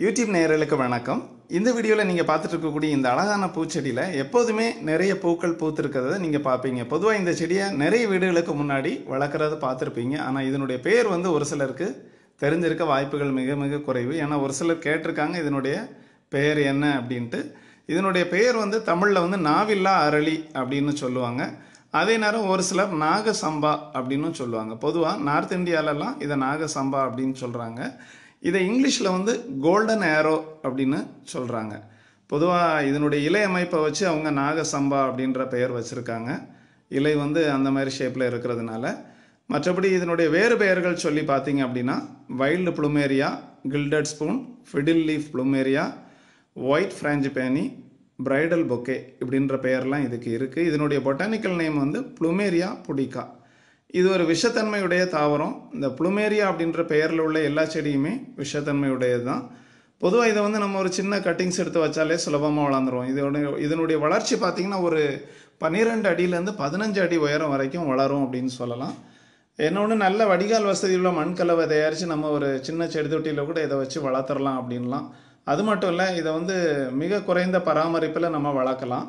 YouTube நேயர்களுக்கு வணக்கம். இந்த வீடியோவில் நீங்கள் பார்த்துட்டு இருக்கக்கூடிய இந்த அழகான பூச்செடியில் எப்போதுமே நிறைய பூக்கள் பூத்திருக்கிறத நீங்கள் பார்ப்பீங்க. பொதுவாக இந்த செடியை நிறைய வீடுகளுக்கு முன்னாடி வளர்க்குறத பார்த்துருப்பீங்க. ஆனால் இதனுடைய பேர் வந்து ஒரு சிலருக்கு தெரிஞ்சிருக்க வாய்ப்புகள் மிக மிக குறைவு. ஏன்னா ஒரு சிலர் கேட்டிருக்காங்க இதனுடைய பெயர் என்ன? அப்படின்ட்டு. இதனுடைய பெயர் வந்து தமிழில் வந்து நாவில்லா அரளி அப்படின்னு சொல்லுவாங்க. அதே நேரம் ஒரு சிலர் நாகசம்பா அப்படின்னு சொல்லுவாங்க. பொதுவாக நார்த் இந்தியாலலாம் இதை நாகசம்பா அப்படின்னு சொல்கிறாங்க இதை இங்கிலீஷில் வந்து கோல்டன் ஏரோ அப்படின்னு சொல்கிறாங்க பொதுவாக இதனுடைய இலை அமைப்பை வச்சு அவங்க நாகசம்பா அப்படின்ற பெயர் வச்சுருக்காங்க. இலை வந்து அந்த மாதிரி ஷேப்பில் இருக்கிறதுனால. மற்றபடி இதனுடைய வேறு பெயர்கள் சொல்லி பார்த்தீங்க அப்படின்னா wild plumeria gilded spoon fiddle leaf plumeria white frangipani bridal bouquet இப்படின்ற பெயர்லாம் இதுக்கு இருக்குது இதனுடைய பொட்டானிக்கல் நேம் வந்து ப்ளூமேரியா புடிக்கா இது ஒரு விஷத்தன்மையுடைய தாவரம். இந்த புளுமேரியா அப்படின்ற பெயரில் உள்ள எல்லா செடியுமே விஷத்தன்மையுடையது தான் பொதுவாக இதை வந்து நம்ம ஒரு சின்ன கட்டிங்ஸ் எடுத்து வச்சாலே சுலபமாக வளர்ந்துடும் இதோட இதனுடைய வளர்ச்சி பார்த்திங்கன்னா ஒரு பன்னிரெண்டு அடியிலேருந்து பதினஞ்சு அடி உயரம் வரைக்கும் வளரும் அப்படின்னு சொல்லலாம். என்னொன்று நல்ல வடிகால் வசதியுள்ள மண்கலவை தயாரித்து நம்ம ஒரு சின்ன செடி தொட்டியில் கூட இதை வச்சு வளர்த்துடலாம் அப்படின்லாம். அது மட்டும் இல்லை இதை வந்து மிக குறைந்த பராமரிப்பில் நம்ம வளர்க்கலாம்.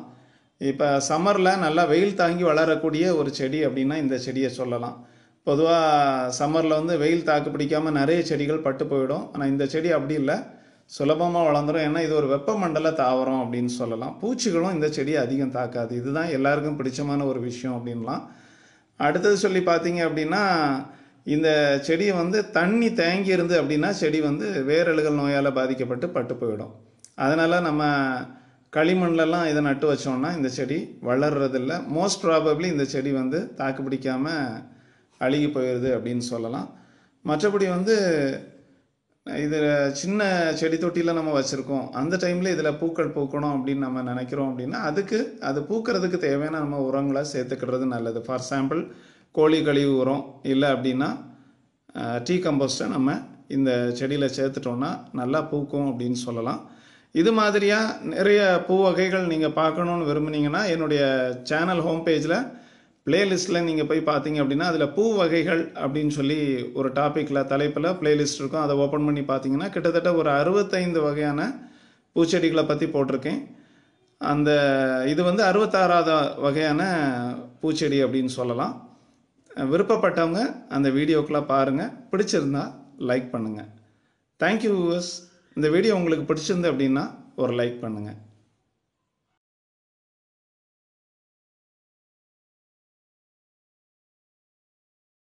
இப்போ சம்மரில் நல்லா வெயில் தாங்கி வளரக்கூடிய ஒரு செடி அப்படின்னா இந்த செடியை சொல்லலாம். பொதுவாக சம்மரில் வந்து வெயில் தாக்கு பிடிக்காமல் நிறைய செடிகள் பட்டு போயிடும். ஆனால் இந்த செடி அப்படி இல்லை. சுலபமாக வளர்ந்துடும் ஏன்னா இது ஒரு வெப்பமண்டல தாவரம் அப்படின்னு சொல்லலாம். பூச்சிகளும் இந்த செடியை அதிகம் தாக்காது. இதுதான் எல்லாருக்கும் பிடிச்சமான ஒரு விஷயம் அப்படின்லாம். அடுத்தது சொல்லி பார்த்தீங்க அப்படின்னா இந்த செடியை வந்து தண்ணி தேங்கி இருந்து அப்படின்னா செடி வந்து வேரழுகல் நோயால் பாதிக்கப்பட்டு பட்டு போயிடும். அதனால் நம்ம களிமண்லலாம் இதை நட்டு வச்சோம்னா இந்த செடி வளர்றதில்ல. மோஸ்ட் ப்ராபப்ளி இந்த செடி வந்து தாக்கு பிடிக்காமல் அழுகி போயிடுது அப்படின்னு சொல்லலாம். மற்றபடி வந்து இது சின்ன செடி தொட்டியில் நம்ம வச்சுருக்கோம். அந்த டைமில் இதில் பூக்கள் பூக்கணும் அப்படின்னு நம்ம நினைக்கிறோம் அப்படின்னா அதுக்கு அது பூக்கிறதுக்கு தேவையான நம்ம உரங்களை சேர்த்துக்கிறது நல்லது. ஃபார் சாம்பிள் கோழி கழிவு உரம் இல்லை அப்படின்னா டீ கம்போஸ்ட்டை நம்ம இந்த செடியில் சேர்த்துட்டோம்னா நல்லா பூக்கும் அப்படின்னு சொல்லலாம். இது மாதிரியாக நிறைய பூ வகைகள் நீங்கள் பார்க்கணுன்னு விரும்புனீங்கன்னா என்னுடைய சேனல் ஹோம் பேஜில் பிளேலிஸ்ட்டில் நீங்கள் போய் பார்த்தீங்க அப்படின்னா அதில் பூ வகைகள் அப்படின்னு சொல்லி ஒரு டாப்பிக்கில் தலைப்பில் பிளேலிஸ்ட் இருக்கும். அதை ஓப்பன் பண்ணி பார்த்தீங்கன்னா கிட்டத்தட்ட ஒரு அறுபத்தைந்து வகையான பூச்செடிகளை பற்றி போட்டிருக்கேன். அந்த இது வந்து அறுபத்தாறாவது வகையான பூச்செடி அப்படின்னு சொல்லலாம். விருப்பப்பட்டவங்க அந்த வீடியோக்கெலாம் பாருங்கள் பிடிச்சிருந்தா லைக் பண்ணுங்கள் தேங்க்யூ வியூவர்ஸ் இந்த வீடியோ உங்களுக்கு பிடிச்சிருந்து அப்படின்னா ஒரு லைக் பண்ணுங்கள்